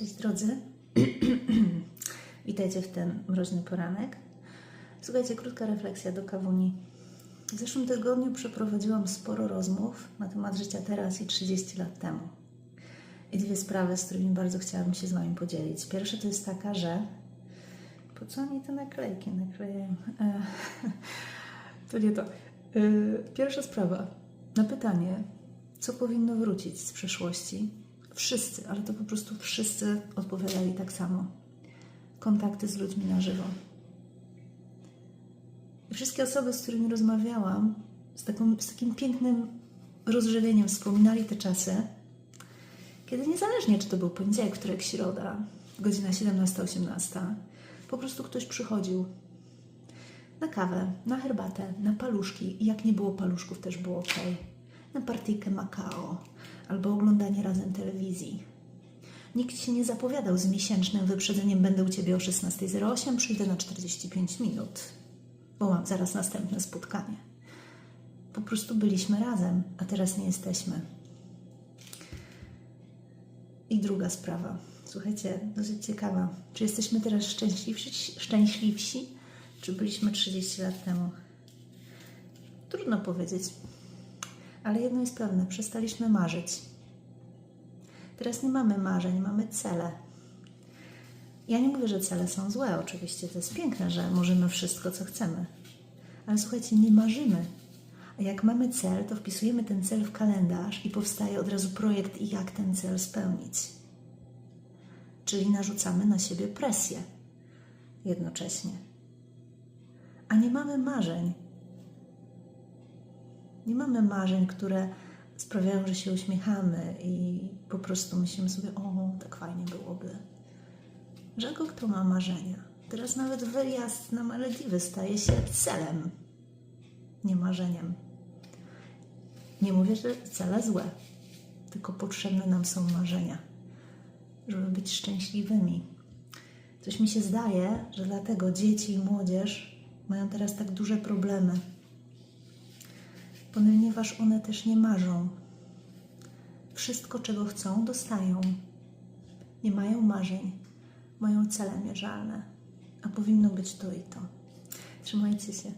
Cześć drodzy. Witajcie w ten mroźny poranek. Słuchajcie, krótka refleksja do kawuni. W zeszłym tygodniu przeprowadziłam sporo rozmów na temat życia teraz i 30 lat temu. I dwie sprawy, z którymi bardzo chciałabym się z Wami podzielić. Pierwsza to jest taka, że po co oni te naklejki naklejają? E, to nie to. E, Pierwsza sprawa. Na pytanie, co powinno wrócić z przeszłości, wszyscy, ale to po prostu wszyscy odpowiadali tak samo. Kontakty z ludźmi na żywo. I wszystkie osoby, z którymi rozmawiałam, z, taką, z takim pięknym rozżywieniem wspominali te czasy, kiedy niezależnie, czy to był poniedziałek, wtorek, środa, godzina 17-18, po prostu ktoś przychodził na kawę, na herbatę, na paluszki i jak nie było paluszków, też było ok. Na partyjkę Macao albo oglądanie razem telewizji. Nikt się nie zapowiadał z miesięcznym wyprzedzeniem będę u Ciebie o 16.08, przyjdę na 45 minut, bo mam zaraz następne spotkanie. Po prostu byliśmy razem, a teraz nie jesteśmy. I druga sprawa. Słuchajcie, dosyć ciekawa. Czy jesteśmy teraz szczęśliwsi, szczęśliwsi czy byliśmy 30 lat temu? Trudno powiedzieć. Ale jedno jest pewne, przestaliśmy marzyć. Teraz nie mamy marzeń, mamy cele. Ja nie mówię, że cele są złe, oczywiście to jest piękne, że możemy wszystko, co chcemy. Ale słuchajcie, nie marzymy. A jak mamy cel, to wpisujemy ten cel w kalendarz i powstaje od razu projekt, jak ten cel spełnić. Czyli narzucamy na siebie presję jednocześnie. A nie mamy marzeń. Nie mamy marzeń, które sprawiają, że się uśmiechamy i po prostu myślimy sobie, o, tak fajnie byłoby. Rzadko kto ma marzenia. Teraz nawet wyjazd na Malediwy staje się celem, nie marzeniem. Nie mówię, że cele złe, tylko potrzebne nam są marzenia, żeby być szczęśliwymi. Coś mi się zdaje, że dlatego dzieci i młodzież mają teraz tak duże problemy, ponieważ one też nie marzą. Wszystko, czego chcą, dostają. Nie mają marzeń, mają cele mierzalne, a powinno być to i to. Trzymajcie się.